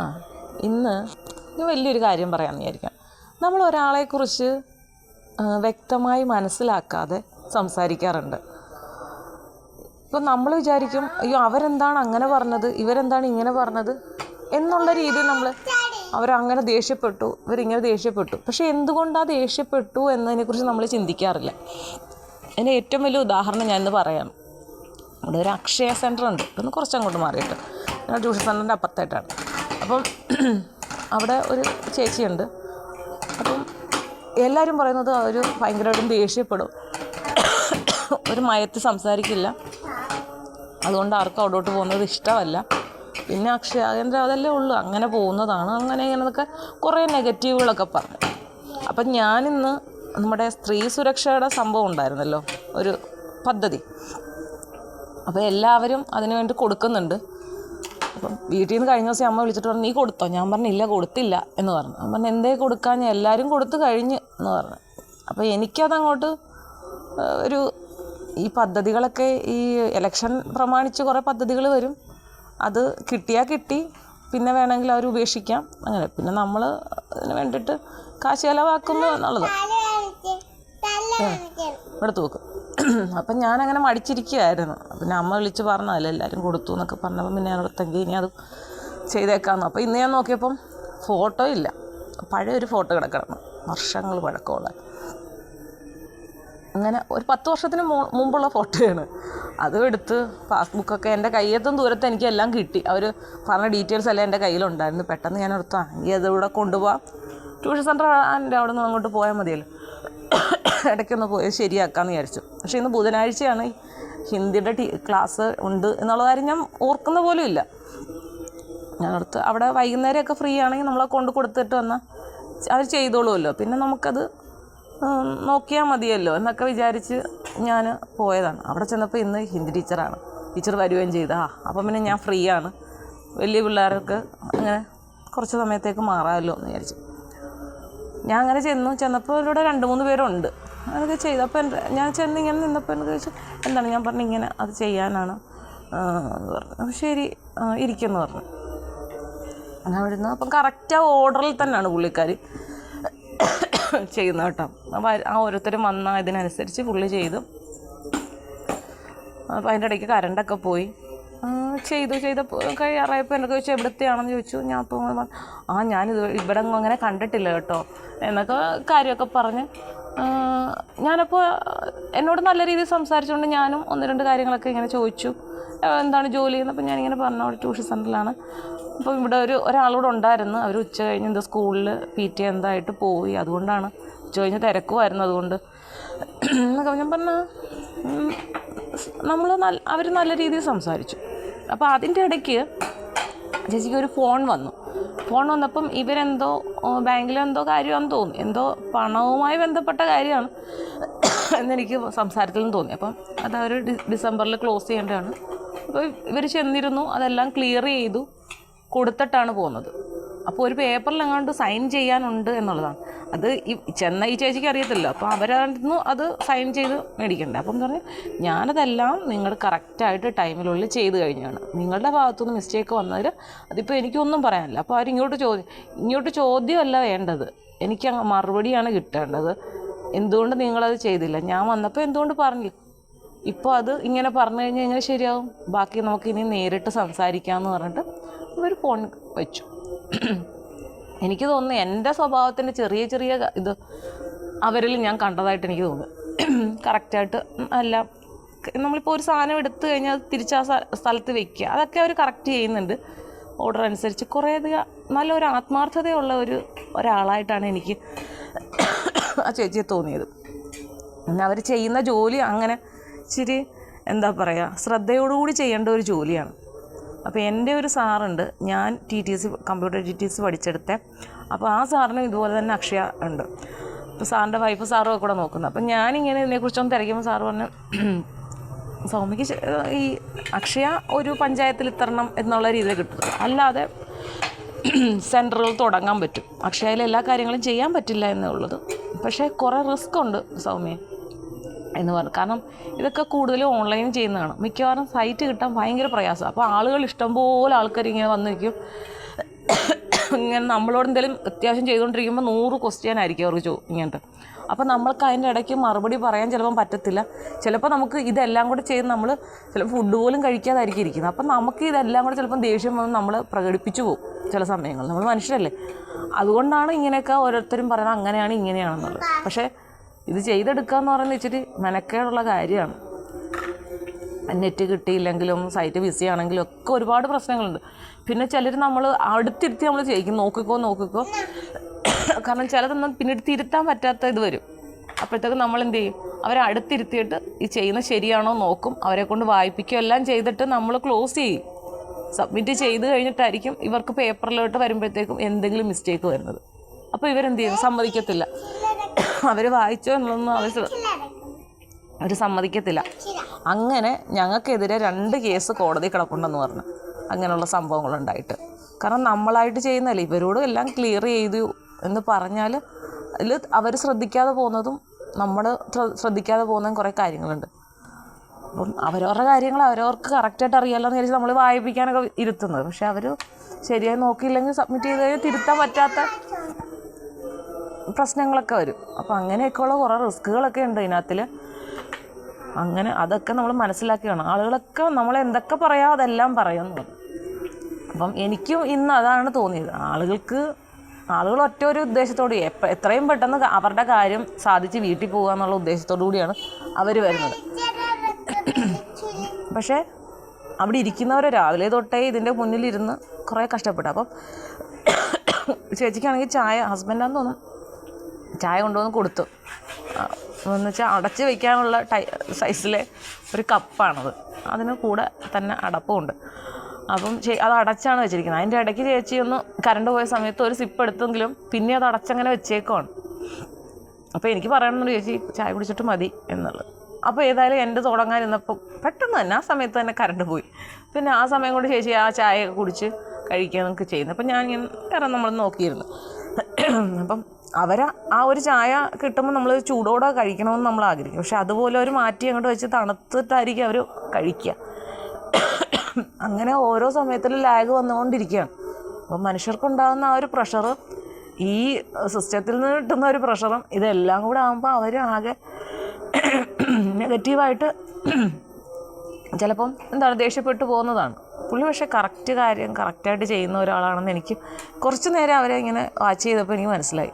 ആ ഇന്ന് വലിയൊരു കാര്യം പറയാമെന്ന് വിചാരിക്കാം. നമ്മൾ ഒരാളെക്കുറിച്ച് വ്യക്തമായി മനസ്സിലാക്കാതെ സംസാരിക്കാറുണ്ട്. ഇപ്പം നമ്മൾ വിചാരിക്കും അയ്യോ അവരെന്താണ് അങ്ങനെ പറഞ്ഞത്? ഇവരെന്താണ് ഇങ്ങനെ പറഞ്ഞത്? എന്നുള്ള രീതിയിൽ നമ്മൾ അവരങ്ങനെ ദേഷ്യപ്പെട്ടു ഇവരിങ്ങനെ ദേഷ്യപ്പെട്ടു. പക്ഷേ എന്തുകൊണ്ടാണ് ദേഷ്യപ്പെട്ടു എന്നതിനെക്കുറിച്ച് നമ്മൾ ചിന്തിക്കാറില്ല. അതിന് ഏറ്റവും വലിയ ഉദാഹരണം ഞാൻ ഇന്ന് പറയാം. ഇവിടെ ഒരു അക്ഷയ സെന്റർ ഉണ്ട് ഇപ്പം കുറച്ച് അങ്ങോട്ട് മാറിയിട്ട് ട്യൂഷൻ സെന്ററിന്റെ അപ്പുറത്തായിട്ടാണ്. അപ്പം അവിടെ ഒരു ചേച്ചിയുണ്ട്. അപ്പം എല്ലാവരും പറയുന്നത് അവർ ഭയങ്കരമായിട്ടും ദേഷ്യപ്പെടും. ഒരു മയത്ത് സംസാരിക്കില്ല. അതുകൊണ്ട് ആർക്കും അവിടോട്ട് പോകുന്നത് ഇഷ്ടമല്ല. പിന്നെ അക്ഷയ കേന്ദ്രം അതല്ലേ ഉള്ളൂ. അങ്ങനെ പോകുന്നതാണ്. അങ്ങനെ ഇങ്ങനെയൊക്കെ കുറേ നെഗറ്റീവുകളൊക്കെ പറഞ്ഞു. അപ്പം ഞാനിന്ന് നമ്മുടെ സ്ത്രീ സുരക്ഷയുടെ സംഭവം ഉണ്ടായിരുന്നല്ലോ. ഒരു പദ്ധതി. അപ്പോൾ എല്ലാവരും അതിനു വേണ്ടി കൊടുക്കുന്നുണ്ട്. അപ്പം വീട്ടിൽ നിന്ന് കഴിഞ്ഞ ദിവസം അമ്മ വിളിച്ചിട്ട് പറഞ്ഞു നീ കൊടുത്തോ? ഞാൻ പറഞ്ഞു ഇല്ല കൊടുത്തില്ല എന്ന് പറഞ്ഞു. ഞാൻ പറഞ്ഞു എന്തേ കൊടുക്കാൻ? ഞാൻ എല്ലാവരും കൊടുത്തു കഴിഞ്ഞ് എന്ന് പറഞ്ഞു. അപ്പോൾ എനിക്കതങ്ങോട്ട് ഒരു ഈ പദ്ധതികളൊക്കെ ഈ ഇലക്ഷൻ പ്രമാണിച്ച് കുറേ പദ്ധതികൾ വരും. അത് കിട്ടിയാൽ കിട്ടി പിന്നെ വേണമെങ്കിൽ അവർ ഉപേക്ഷിക്കാം അങ്ങനെ. പിന്നെ നമ്മൾ അതിന് വേണ്ടിയിട്ട് കാശ് ചിലവാക്കുന്നു എന്നുള്ളത്. ഇവിടെ തൂക്കും അപ്പം ഞാനങ്ങനെ മടിച്ചിരിക്കുകയായിരുന്നു പിന്നെ അമ്മ വിളിച്ച് പറഞ്ഞതല്ലേ എല്ലാവരും കൊടുത്തു എന്നൊക്കെ പറഞ്ഞപ്പോൾ പിന്നെ ഞാൻ ഓർത്തെങ്കിൽ ഇനി അത് ചെയ്തേക്കാമെന്ന് അപ്പോൾ ഇന്ന് ഞാൻ നോക്കിയപ്പം ഫോട്ടോ ഇല്ല. പഴയ ഒരു ഫോട്ടോ കിടക്കണം. വർഷങ്ങൾ പഴക്കമുള്ള. അങ്ങനെ ഒരു പത്ത് വർഷത്തിന് മുമ്പുള്ള ഫോട്ടോയാണ്. അതും എടുത്ത് പാസ്ബുക്കൊക്കെ എന്റെ കയ്യെത്തും ദൂരത്ത് എനിക്ക് എല്ലാം കിട്ടി. അവർ പറഞ്ഞ ഡീറ്റെയിൽസ് എല്ലാം എന്റെ കയ്യിലുണ്ടായിരുന്നു. പെട്ടെന്ന് ഞാൻ ഓർത്തു ഈ അതിവിടെ കൊണ്ടുപോകാം ട്യൂഷൻ സെന്റർ എന്റെ അവിടെ നിന്ന് അങ്ങോട്ട് പോയാൽ മതിയല്ലോ. ഇടയ്ക്കൊന്ന് പോയി ശരിയാക്കാമെന്ന് വിചാരിച്ചു. പക്ഷേ ഇന്ന് ബുധനാഴ്ചയാണ് ഹിന്ദിയുടെ ടീ ക്ലാസ് ഉണ്ട് എന്നുള്ള കാര്യം ഞാൻ ഓർക്കുന്ന പോലും ഇല്ല. ഞാൻ ഓർത്ത് അവിടെ വൈകുന്നേരമൊക്കെ ഫ്രീ ആണെങ്കിൽ നമ്മളെ കൊണ്ട് കൊടുത്തിട്ട് വന്നാൽ അവർ ചെയ്തോളുമല്ലോ. പിന്നെ നമുക്കത് നോക്കിയാൽ മതിയല്ലോ എന്നൊക്കെ വിചാരിച്ച് ഞാൻ പോയതാണ്. അവിടെ ചെന്നപ്പോൾ ഇന്ന് ഹിന്ദി ടീച്ചറാണ്. ടീച്ചർ വരികയും ചെയ്ത്. ആ അപ്പം പിന്നെ ഞാൻ ഫ്രീ ആണ്. വലിയ പിള്ളേർക്ക് അങ്ങനെ കുറച്ച് സമയത്തേക്ക് മാറാമല്ലോ എന്ന് വിചാരിച്ചു. ഞാൻ അങ്ങനെ ചെന്നു. ചെന്നപ്പോൾ ഇവിടെ രണ്ട് മൂന്ന് പേരുണ്ട്. അതൊക്കെ ചെയ്തപ്പോൾ എന്റെ ഞാൻ ചെന്ന് ഇങ്ങനെ നിന്നപ്പോൾ എനിക്ക് ചോദിച്ചു എന്താണ് ഞാൻ പറഞ്ഞു ഇങ്ങനെ അത് ചെയ്യാനാണ്? എന്ന് പറഞ്ഞു. അപ്പോൾ ശരി ഇരിക്കുമെന്ന് പറഞ്ഞു. ഞാൻ വരുന്നു അപ്പം കറക്റ്റ് ആ ഓർഡറിൽ തന്നെയാണ് പുള്ളിക്കാർ ചെയ്യുന്നത് കേട്ടോ. അപ്പോൾ ആ ഓരോരുത്തരും വന്ന ഇതിനനുസരിച്ച് പുള്ളി ചെയ്തു. അപ്പോൾ അതിന്റെ ഇടയ്ക്ക് കരണ്ടൊക്കെ പോയി. ചെയ്തു ചെയ്തപ്പോൾ കഴിയാറായപ്പോൾ എന്നൊക്കെ ചോദിച്ചു എവിടത്തെയാണെന്ന്? ചോദിച്ചു. ഞാൻ അപ്പോൾ ആ ഞാനിത് ഇവിടെ അങ്ങനെ കണ്ടിട്ടില്ല കേട്ടോ. എന്നൊക്കെ കാര്യമൊക്കെ പറഞ്ഞ്. ഞാനപ്പോൾ എന്നോട് നല്ല രീതിയിൽ സംസാരിച്ചുകൊണ്ട് ഞാനും ഒന്ന് രണ്ട് കാര്യങ്ങളൊക്കെ ഇങ്ങനെ ചോദിച്ചു. എന്താണ് ജോലി എന്നപ്പോൾ ഞാനിങ്ങനെ പറഞ്ഞു അവിടെ ട്യൂഷൻ സെന്ററിലാണ് അപ്പോൾ ഇവിടെ ഒരു ഒരാളോട് ഉണ്ടായിരുന്നു. അവർ ഉച്ച കഴിഞ്ഞ് എന്താ സ്കൂളിൽ പി ടി എന്തായിട്ട് പോയി. അതുകൊണ്ടാണ് ഉച്ച കഴിഞ്ഞ് തിരക്കുമായിരുന്നു അതുകൊണ്ട്. എന്നൊക്കെ ഞാൻ പറഞ്ഞ നമ്മൾ നല്ല അവർ നല്ല രീതിയിൽ സംസാരിച്ചു. അപ്പോൾ അതിന്റെ ഇടയ്ക്ക് ചേച്ചിക്ക് ഒരു ഫോൺ വന്നു. ഫോൺ വന്നപ്പം ഇവരെന്തോ ബാങ്കിലെന്തോ കാര്യമാണെന്ന് തോന്നി. എന്തോ പണവുമായി ബന്ധപ്പെട്ട കാര്യമാണ് എന്നെനിക്ക് സംസാരത്തിൽ നിന്ന് തോന്നി. അപ്പം അത് അവർ ഡിസംബറിൽ ക്ലോസ് ചെയ്യേണ്ടതാണ്. അപ്പോൾ ഇവർ ചെന്നിരുന്നു അതെല്ലാം ക്ലിയർ ചെയ്തു കൊടുത്തിട്ടാണ് പോകുന്നത് അപ്പോൾ ഒരു പേപ്പറിൽ എങ്ങാണ്ട് സൈൻ ചെയ്യാനുണ്ട് എന്നുള്ളതാണ്. അത് ഈ ചെന്ന ഈ ചേച്ചിക്ക് അറിയത്തില്ല അപ്പോൾ അവരായിരുന്നു അത് സൈൻ ചെയ്ത് മേടിക്കണ്ടേ അപ്പം പറഞ്ഞു ഞാനതെല്ലാം നിങ്ങൾ കറക്റ്റായിട്ട് ടൈമിനുള്ളിൽ ചെയ്ത് കഴിഞ്ഞാണ്. നിങ്ങളുടെ ഭാഗത്തുനിന്ന് മിസ്റ്റേക്ക് വന്നതിൽ അതിപ്പോൾ എനിക്കൊന്നും പറയാനില്ല. അപ്പോൾ അവരിങ്ങോട്ട് ചോദ്യം ഇങ്ങോട്ട് ചോദ്യമല്ല വേണ്ടത്. എനിക്ക് മറുപടിയാണ് കിട്ടേണ്ടത്. എന്തുകൊണ്ട് നിങ്ങളത് ചെയ്തില്ല? ഞാൻ വന്നപ്പോൾ എന്തുകൊണ്ട് പറഞ്ഞില്ല? ഇപ്പോൾ അത് ഇങ്ങനെ പറഞ്ഞു കഴിഞ്ഞാൽ എങ്ങനെ ശരിയാവും? ബാക്കി നമുക്ക് ഇനി നേരിട്ട് സംസാരിക്കാമെന്ന് പറഞ്ഞിട്ട് ഒരു ഫോൺ വെച്ചു. എനിക്ക് തോന്നുന്നു എന്റെ സ്വഭാവത്തിന്റെ ചെറിയ ചെറിയ ഇത് അവരിൽ ഞാൻ കണ്ടതായിട്ട് എനിക്ക് തോന്നുന്നു. കറക്റ്റായിട്ട് അല്ല നമ്മളിപ്പോൾ ഒരു സാധനം എടുത്തു കഴിഞ്ഞാൽ തിരിച്ച് ആ സ്ഥലത്ത് വെക്കുക. അതൊക്കെ അവർ കറക്റ്റ് ചെയ്യുന്നുണ്ട്. ഓർഡർ അനുസരിച്ച് കുറേയധികം നല്ലൊരു ആത്മാർത്ഥതയുള്ള ഒരു ഒരാളായിട്ടാണ് എനിക്ക് ആ ചേച്ചിയെ തോന്നിയത്. പിന്നെ അവർ ചെയ്യുന്ന ജോലി അങ്ങനെ ഇച്ചിരി എന്താ പറയുക ശ്രദ്ധയോടുകൂടി ചെയ്യേണ്ട ഒരു ജോലിയാണ്. അപ്പോൾ എന്റെ ഒരു സാറുണ്ട് ഞാൻ T T C computer T T C പഠിച്ചെടുത്തെ. അപ്പോൾ ആ സാറിനും ഇതുപോലെ തന്നെ അക്ഷയ ഉണ്ട്. അപ്പോൾ സാറിന്റെ വൈഫ് സാറും കൂടെ നോക്കുന്നത് അപ്പം ഞാനിങ്ങനെ ഇതിനെക്കുറിച്ചൊന്ന് തിരക്കുമ്പോൾ സാറ് പറഞ്ഞു സൗമ്യക്ക് ഈ അക്ഷയ ഒരു പഞ്ചായത്തിൽ ഇത്തരണം എന്നുള്ള രീതിയിൽ കിട്ടുന്നത് അല്ലാതെ സെന്ററുകൾ തുടങ്ങാൻ പറ്റും. അക്ഷയയിൽ എല്ലാ കാര്യങ്ങളും ചെയ്യാൻ പറ്റില്ല എന്നുള്ളത് പക്ഷേ കുറേ റിസ്ക് ഉണ്ട് സൗമ്യ. എന്ന് പറഞ്ഞു. കാരണം ഇതൊക്കെ കൂടുതലും ഓൺലൈൻ ചെയ്യുന്നതാണ്. മിക്കവാറും സൈറ്റ് കിട്ടാൻ ഭയങ്കര പ്രയാസമാണ്. അപ്പോൾ ആളുകൾ ഇഷ്ടംപോലെ ആൾക്കാർ ഇങ്ങനെ വന്നിരിക്കും. ഇങ്ങനെ നമ്മളോട് എന്തെങ്കിലും അത്യാവശ്യം ചെയ്തുകൊണ്ടിരിക്കുമ്പോൾ നൂറ് ക്വസ്റ്റ്യൻ ആയിരിക്കും അവർക്ക് ചോ ഇങ്ങനത്തെ. അപ്പോൾ നമ്മൾക്ക് അതിന്റെ ഇടയ്ക്ക് മറുപടി പറയാൻ ചിലപ്പം പറ്റത്തില്ല. ചിലപ്പോൾ നമുക്ക് ഇതെല്ലാം കൂടെ ചെയ്ത് നമ്മൾ ചിലപ്പോൾ ഫുഡ് പോലും കഴിക്കാതായിരിക്കും ഇരിക്കുന്നത്. അപ്പം നമുക്ക് ഇതെല്ലാം കൂടെ ചിലപ്പം ദേഷ്യം വന്ന് നമ്മൾ പ്രകടിപ്പിച്ചു പോകും ചില സമയങ്ങളിൽ. നമ്മൾ മനുഷ്യരല്ലേ. അതുകൊണ്ടാണ് ഇങ്ങനെയൊക്കെ ഓരോരുത്തരും പറയുന്നത് അങ്ങനെയാണ് ഇങ്ങനെയാണെന്നുള്ളത്. പക്ഷേ ഇത് ചെയ്തെടുക്കുക എന്ന് പറയുന്നത് ഇച്ചിരി മെനക്കേടുള്ള കാര്യമാണ്. നെറ്റ് കിട്ടിയില്ലെങ്കിലും സൈറ്റ് ബിസി ആണെങ്കിലും ഒക്കെ ഒരുപാട് പ്രശ്നങ്ങളുണ്ട്. പിന്നെ ചിലർ നമ്മൾ അടുത്തിരുത്തി നമ്മൾ ചെയ്യിക്കും. നോക്കിക്കോ നോക്കിക്കോ. കാരണം ചിലതൊന്നും പിന്നീട് തിരുത്താൻ പറ്റാത്ത ഇത് വരും. അപ്പോഴത്തേക്ക് നമ്മൾ എന്ത് ചെയ്യും? അവരെ അടുത്തിരുത്തിയിട്ട് ഈ ചെയ്യുന്ന ശരിയാണോ നോക്കും. അവരെ കൊണ്ട് വായിപ്പിക്കുകയോ എല്ലാം ചെയ്തിട്ട് നമ്മൾ ക്ലോസ് ചെയ്യും. സബ്മിറ്റ് ചെയ്ത് കഴിഞ്ഞിട്ടായിരിക്കും ഇവർക്ക് പേപ്പറിലോട്ട് വരുമ്പോഴത്തേക്കും എന്തെങ്കിലും മിസ്റ്റേക്ക് വരുന്നത്. അപ്പോൾ ഇവരെന്ത് ചെയ്യും സമ്മതിക്കത്തില്ല. അവർ വായിച്ചോ എന്നുള്ളതൊന്നും അവർ അവർ സമ്മതിക്കത്തില്ല. അങ്ങനെ ഞങ്ങൾക്കെതിരെ രണ്ട് കേസ് കോടതി കിടപ്പുണ്ടെന്ന് പറഞ്ഞു. അങ്ങനെയുള്ള സംഭവങ്ങളുണ്ടായിട്ട്. കാരണം നമ്മളായിട്ട് ചെയ്യുന്നതല്ലേ. ഇവരോട് എല്ലാം ക്ലിയർ ചെയ്തു എന്ന് പറഞ്ഞാൽ അതിൽ അവർ ശ്രദ്ധിക്കാതെ പോകുന്നതും നമ്മൾ ശ്രദ്ധിക്കാതെ പോകുന്നതും കുറേ കാര്യങ്ങളുണ്ട്. അപ്പം അവരവരുടെ കാര്യങ്ങൾ അവരവർക്ക് കറക്റ്റായിട്ട് അറിയാമല്ലോ എന്ന് വിചാരിച്ച് നമ്മൾ വായിപ്പിക്കാനൊക്കെ ഇരുത്തുന്നത്. പക്ഷെ അവർ ശരിയായി നോക്കിയില്ലെങ്കിൽ സബ്മിറ്റ് ചെയ്ത് കഴിഞ്ഞാൽ തിരുത്താൻ പറ്റാത്ത പ്രശ്നങ്ങളൊക്കെ വരും. അപ്പം അങ്ങനെയൊക്കെയുള്ള കുറേ റിസ്ക്കുകളൊക്കെ ഉണ്ട് ഇതിനകത്തിൽ അങ്ങനെ അതൊക്കെ നമ്മൾ മനസ്സിലാക്കി വേണം ആളുകളൊക്കെ നമ്മൾ എന്തൊക്കെ പറയാം അതെല്ലാം പറയാം. പറഞ്ഞു അപ്പം എനിക്കും ഇന്ന് അതാണ് തോന്നിയത്. ആളുകൾക്ക് ആളുകൾ ഒറ്റ ഒരു ഉദ്ദേശത്തോട് എത്രയും പെട്ടെന്ന് അവരുടെ കാര്യം സാധിച്ച് വീട്ടിൽ പോകുക എന്നുള്ള ഉദ്ദേശത്തോടു കൂടിയാണ് അവർ വരുന്നത്. പക്ഷേ അവിടെ ഇരിക്കുന്നവർ രാവിലെ തൊട്ടേ ഇതിന്റെ മുന്നിലിരുന്ന് കുറേ കഷ്ടപ്പെട്ടു. അപ്പം ചേച്ചിക്കാണെങ്കിൽ ചായ ഹസ്ബൻഡാന്ന് തോന്നുന്നു. ചായ കൊണ്ടുവന്ന് കൊടുത്തു. എന്ന് വെച്ചാൽ അടച്ച് വയ്ക്കാനുള്ള ടൈ സൈസിലെ ഒരു കപ്പാണത്. അതിന് കൂടെ തന്നെ അടപ്പുമുണ്ട് അപ്പം അത് അടച്ചാണ് വെച്ചിരിക്കുന്നത്. അതിന്റെ ഇടയ്ക്ക് ചേച്ചി ഒന്ന് കറണ്ട് പോയ സമയത്ത് ഒരു സിപ്പ് എടുത്തെങ്കിലും പിന്നെ അത് അടച്ചങ്ങനെ വെച്ചേക്കുവാണ്. അപ്പോൾ എനിക്ക് പറയണമെന്നു ചേച്ചി ചായ കുടിച്ചിട്ട് മതി എന്നുള്ളത്. അപ്പോൾ ഏതായാലും എന്റെ തുടങ്ങാനിരുന്നപ്പോൾ പെട്ടെന്ന് തന്നെ ആ സമയത്ത് തന്നെ കറണ്ട് പോയി. പിന്നെ ആ സമയം കൊണ്ട് ചേച്ചി ആ ചായ കുടിച്ച് കഴിക്കാനൊക്കെ ചെയ്യുന്നു. അപ്പം ഞാൻ ഇങ്ങനെ കയറാൻ നമ്മൾ നോക്കിയിരുന്നു. അപ്പം അവർ ആ ഒരു ചായ കിട്ടുമ്പോൾ നമ്മൾ ചൂടോടെ കഴിക്കണമെന്ന് നമ്മൾ ആഗ്രഹിക്കും. പക്ഷെ അതുപോലെ അവർ മാറ്റി അങ്ങോട്ട് വെച്ച് തണുത്തിട്ടായിരിക്കും അവർ കഴിക്കുക അങ്ങനെ ഓരോ സമയത്തിലും ലാഗ് വന്നുകൊണ്ടിരിക്കുകയാണ്. അപ്പം മനുഷ്യർക്കുണ്ടാകുന്ന ആ ഒരു പ്രഷർ ഈ സിസ്റ്റത്തിൽ നിന്ന് കിട്ടുന്ന ഒരു പ്രഷറും ഇതെല്ലാം കൂടെ ആകുമ്പോൾ അവർ ആകെ നെഗറ്റീവായിട്ട് ചിലപ്പം എന്താണ് ദേഷ്യപ്പെട്ടു പോകുന്നതാണ്. പുള്ളി പക്ഷേ കറക്റ്റ് കാര്യം കറക്റ്റായിട്ട് ചെയ്യുന്ന ഒരാളാണെന്ന് എനിക്ക് കുറച്ച് നേരം അവരെ ഇങ്ങനെ വാച്ച് ചെയ്തപ്പോൾ എനിക്ക് മനസ്സിലായി.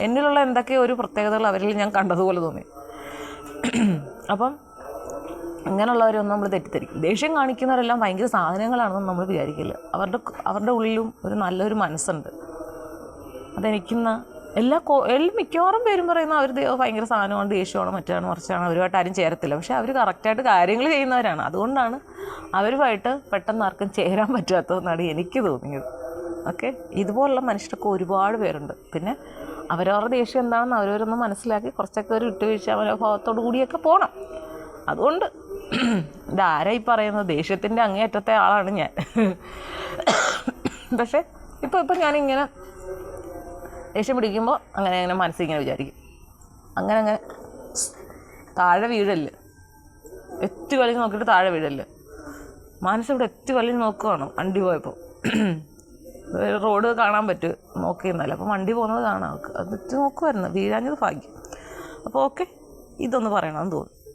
എന്നിലുള്ള എന്തൊക്കെയോ ഒരു പ്രത്യേകതകൾ അവരിൽ ഞാൻ കണ്ടതുപോലെ തോന്നി. അപ്പം അങ്ങനെയുള്ളവരൊന്നും നമ്മൾ തെറ്റിദ്ധരിക്കും. ദേഷ്യം കാണിക്കുന്നവരെല്ലാം ഭയങ്കര സാധനങ്ങളാണെന്ന് നമ്മൾ വിചാരിക്കില്ല. അവരുടെ അവരുടെ ഉള്ളിലും ഒരു നല്ലൊരു മനസ്സുണ്ട്. അതെനിക്കുന്ന എല്ലാ കോ എല്ലാ മിക്കവാറും പേരും പറയുന്ന അവർ ഭയങ്കര സാധനമാണ് ദേഷ്യമാണ് മറ്റാണ് മറിച്ചാണ് അവരുമായിട്ട് ആരും ചേരത്തില്ല. പക്ഷേ അവർ കറക്റ്റായിട്ട് കാര്യങ്ങൾ ചെയ്യുന്നവരാണ്. അതുകൊണ്ടാണ് അവരുമായിട്ട് പെട്ടെന്ന് ആർക്കും ചേരാൻ പറ്റാത്തതെന്നാണ് എനിക്ക് തോന്നിയത്. ഓക്കെ? ഇതുപോലുള്ള മനുഷ്യരൊക്കെ ഒരുപാട് പേരുണ്ട്. പിന്നെ അവരവരുടെ ദേഷ്യം എന്താണെന്ന് അവരവരൊന്ന് മനസ്സിലാക്കി കുറച്ചൊക്കെ ഒരു വിട്ടുവീഴ്ച മനോഭാവത്തോടു കൂടിയൊക്കെ പോകണം അതുകൊണ്ട് ഇതാരായി പറയുന്നത്? ദേഷ്യത്തിന്റെ അങ്ങേയറ്റത്തെ ആളാണ് ഞാൻ. പക്ഷേ ഇപ്പോൾ ഇപ്പം ഞാനിങ്ങനെ ദേഷ്യം പിടിക്കുമ്പോൾ അങ്ങനെ അങ്ങനെ മനസ്സിൽ ഇങ്ങനെ വിചാരിക്കും. അങ്ങനെ അങ്ങനെ താഴെ വീഴൽ. എത്തി വലിഞ്ഞ് നോക്കിയിട്ട് താഴെ വീഴൽ. മനസ്സിവിടെ എത്തി വലിഞ്ഞ് നോക്കുവാണ് വണ്ടി പോയപ്പോൾ റോഡ് കാണാൻ പറ്റും നോക്കിയിരുന്നല്ല. അപ്പോൾ വണ്ടി പോകുന്നത് കാണാം. അവൾക്ക് എത്തി നോക്കുമായിരുന്നു വീഴാഞ്ഞത് ഭാഗ്യം. അപ്പോൾ ഓക്കെ ഇതൊന്ന് പറയണമെന്ന് തോന്നി